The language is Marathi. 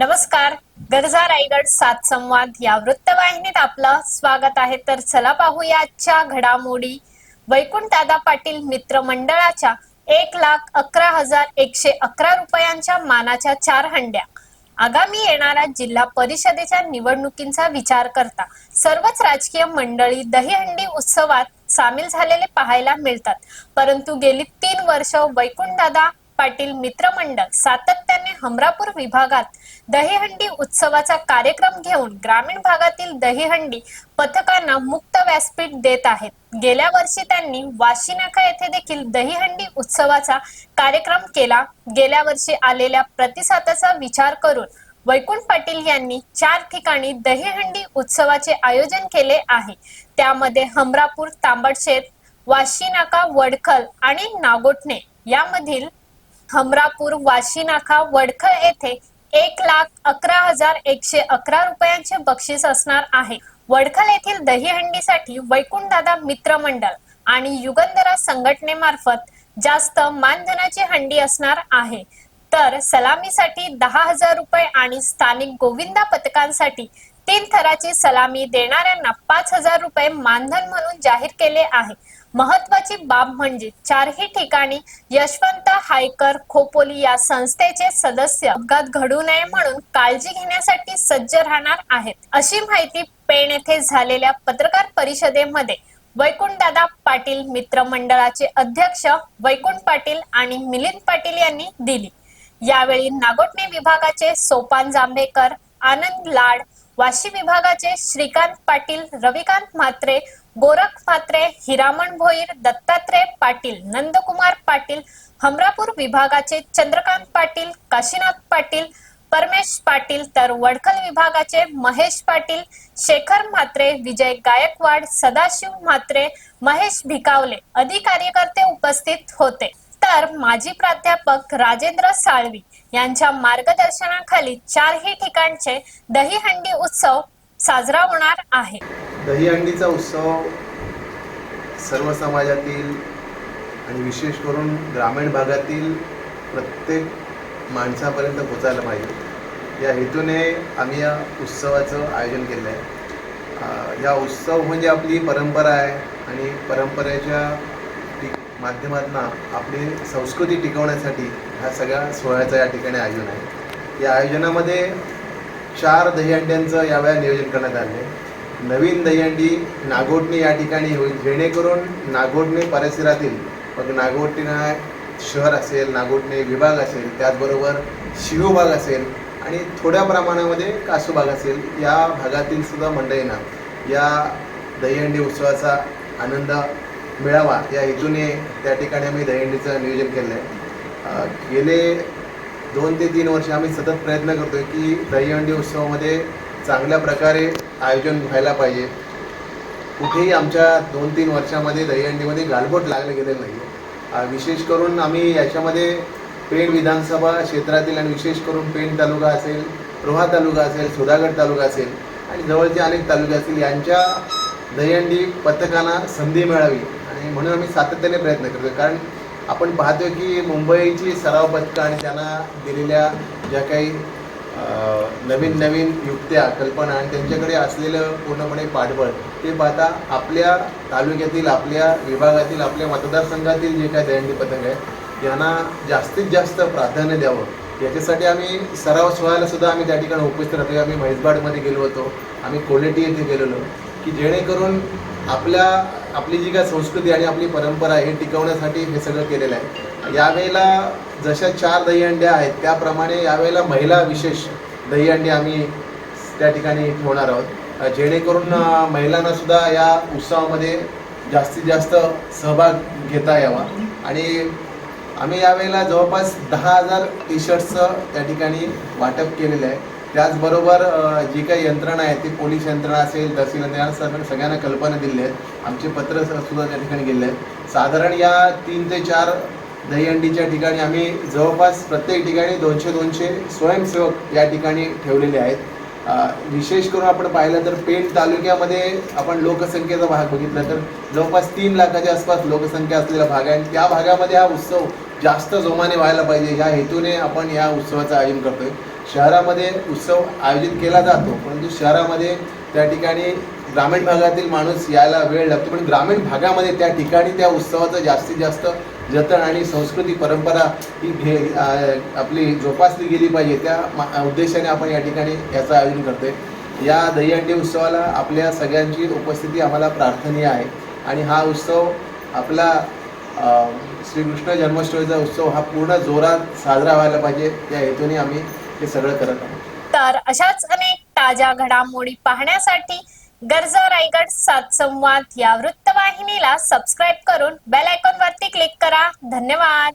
नमस्कार. गरजा रायगड सात संवाद या वृत्तवाहिनीत आपलं स्वागत आहे. तर चला पाहूया आजच्या घडामोडी. वैकुंठदादा पाटील मित्र मंडळाच्या एक लाख अकरा हजार एकशे अकरा रुपयांच्या मानाच्या चार हंड्या. आगामी येणाऱ्या जिल्हा परिषदेच्या निवडणुकींचा विचार करता सर्वच राजकीय मंडळी दहीहंडी उत्सवात सामील झालेले पाहायला मिळतात. परंतु गेली तीन वर्ष वैकुंठदादा पाटील मित्रमंडळ सातत्याने हमरापूर विभागात दहीहंडी उत्सवाचा कार्यक्रम घेऊन ग्रामीण भागातील दहीहंडी पथकांना मुक्त व्यासपीठ देत आहेत. गेल्या वर्षी त्यांनी वाशीनाका येथे देखील दहीहंडी उत्सवाचा कार्यक्रम केला. गेल्या वर्षी आलेल्या प्रतिसादाचा विचार करून वैकुंठ पाटील यांनी चार ठिकाणी दहीहंडी उत्सवाचे आयोजन केले आहे. त्यामध्ये हमरापूर तांबडशेत वाशीनाका वडखल आणि नागोठणे यामधील हमरापूर वाशीनाखा वडखळ येथे एक लाख अकरा हजार एकशे अकरा रुपयांचे बक्षीस असणार आहे. वडखल येथील दहीहंडीसाठी वैकुंठदादा मित्र मंडळ आणि युगंधरा संघटनेमार्फत जास्त मानधनाची हंडी असणार आहे. तर सलामीसाठी दहा हजार रुपये आणि स्थानिक गोविंदा पथकांसाठी तीन थराची सलामी देणाऱ्यांना पाच हजार रुपये मानधन म्हणून जाहीर केले आहे. महत्वाची बाब म्हणजे चारही ठिकाणी यशवंत हायकर खोपोली या संस्थेचे सदस्य अपघात घडू नये म्हणून काळजी घेण्यासाठी सज्ज राहणार आहेत. अशी माहिती पेण येथे झालेल्या पत्रकार परिषदेमध्ये वैकुंठदादा पाटील मित्र मंडळाचे अध्यक्ष वैकुंठ पाटील आणि मिलिंद पाटील यांनी दिली. यावेळी नागोटणे विभागाचे सोपान जांभेकर आनंद लाड वाशी विभागाचे श्रीकांत पाटील रविकांत म्हात्रे गोरख म्हात्रे हिरामण भोईर दत्तात्रय पाटील नंदकुमार पाटील हमरापूर विभागाचे चंद्रकांत पाटील काशीनाथ पाटील परमेश पाटील तर वडखल विभागाचे महेश पाटील शेखर म्हात्रे विजय गायकवाड सदाशिव म्हात्रे महेश भिकावले आदी कार्यकर्ते उपस्थित होते. तर माजी प्राध्यापक राजेंद्र साळवी यांच्या मार्गदर्शनाखाली चारही ठिकाणचे दहीहंडी उत्सव साजरा होणार आहे. दहीहंडीचा उत्सव सर्व समाजातील आणि विशेष करून ग्रामीण भागातील प्रत्येक माणसापर्यंत पोचायला पाहिजे. या हेतूने आम्ही या उत्सवाचं आयोजन केलं आहे या उत्सव म्हणजे आपली परंपरा आहे आणि परंपरेच्या माध्यमातून आपली संस्कृती टिकवण्यासाठी ह्या सगळ्या सोहळ्याचं या ठिकाणी आयोजन आहे. या आयोजनामध्ये चार दहीहंड्यांचं यावेळेला नियोजन करण्यात आलं. आहे नवीन दहीहंडी नागोटणी या ठिकाणी होईल. जेणेकरून नागोठणे परिसरातील मग नागोठणे शहर असेल नागोटणी विभाग असेल त्याचबरोबर शिवभाग असेल आणि थोड्या प्रमाणामध्ये कासोबाग असेल या भागातील सुद्धा मंडळींना या दहीहंडी उत्सवाचा आनंद मिळावा या हेतूने त्या ठिकाणी आम्ही दहीहंडीचं नियोजन केलं आहे गेले दोन ते तीन वर्ष आम्ही सतत प्रयत्न करतोय की दहीहंडी उत्सवामध्ये चांगल्या प्रकारे आयोजन व्हायला पाहिजे. कुठेही आमच्या दोन तीन वर्षामध्ये दहीहंडीमध्ये गालबोट लागलं गेलेलं नाही विशेष करून आम्ही याच्यामध्ये पेण विधानसभा क्षेत्रातील आणि विशेष करून पेण तालुका असेल रोहा तालुका असेल सुधागड तालुका असेल आणि जवळचे अनेक तालुके असतील यांच्या दहीहंडी पथकांना संधी मिळावी. आणि म्हणून आम्ही सातत्याने प्रयत्न करतो कारण आपण पाहतोय की मुंबईची सराव पथकं आणि त्यांना दिलेल्या ज्या काही नवीन नवीन युक्त्या कल्पना आणि त्यांच्याकडे असलेलं पूर्णपणे पाठबळ ते पाहता आपल्या तालुक्यातील आपल्या विभागातील आपल्या मतदारसंघातील जे काही दयंडी पथक आहे यांना जास्तीत जास्त प्राधान्य द्यावं. याच्यासाठी आम्ही सराव सोहळ्याला सुद्धा आम्ही त्या ठिकाणी उपस्थित राहतो आम्ही म्हैसबाडमध्ये गेलो होतो. आम्ही कोलेटी येथे गेलेलो. की जेणेकरून आपल्या आपली जी काय संस्कृती आणि आपली परंपरा आहे हे टिकवण्यासाठी हे सगळं केलेलं आहे. यावेळेला जशा चार दहीहंड्या आहेत त्याप्रमाणे यावेळेला महिला विशेष दहीहंडी आम्ही त्या ठिकाणी ठेवणार आहोत. जेणेकरून महिलांनासुद्धा महिलांना सुद्धा या उत्सवामध्ये जास्तीत जास्त सहभाग घेता यावा. आणि आम्ही यावेळेला जवळपास दहा हजार टी शर्ट्सचं त्या ठिकाणी वाटप केलेलं आहे. त्याचबरोबर जी काही यंत्रणा आहे ती पोलीस यंत्रणा असेल तहसील यंत्रणा सगळ्यांना कल्पना दिली आहेत. आमचे पत्र सुद्धा त्या ठिकाणी गेले आहेत. साधारण या तीन ते चार दहीहंडीच्या ठिकाणी आम्ही जवळपास प्रत्येक ठिकाणी दोनशे दोनशे स्वयंसेवक या ठिकाणी ठेवलेले आहेत. विशेष करून आपण पाहिलं तर पेठ तालुक्यामध्ये आपण लोकसंख्येचा भाग बघितला तर जवळपास तीन लाखाच्या आसपास लोकसंख्या असलेला भाग आहे. आणि त्या भागामध्ये हा उत्सव जास्त जोमाने व्हायला पाहिजे. ह्या हेतूने आपण या उत्सवाचं आयोजन करतोय. शहरामध्ये उत्सव आयोजित केला जातो परंतु शहरामध्ये त्या ठिकाणी ग्रामीण भागातील माणूस यायला वेळ लागतो. पण ग्रामीण भागामध्ये त्या ठिकाणी त्या उत्सवाचं जास्तीत जास्त जतन आणि संस्कृती परंपरा ही घे आपली जोपासली गेली पाहिजे. त्या मा- उद्देशाने आपण या ठिकाणी याचं आयोजन करतोय. या दहीहंडी उत्सवाला आपल्या सगळ्यांची उपस्थिती आम्हाला प्रार्थनीय आहे. आणि हा उत्सव आपला श्रीकृष्ण जन्माष्टमीचा उत्सव हा पूर्ण जोरात साजरा व्हायला पाहिजे. या हेतूने आम्ही हे सगळं करत आहोत. तर अशाच अनेक ताज्या घडामोडी पाहण्यासाठी गरजा रायगड सात संवाद या वृत्तवाहिनीला सबस्क्राईब करून बेल आयकॉन वरती क्लिक करा. धन्यवाद.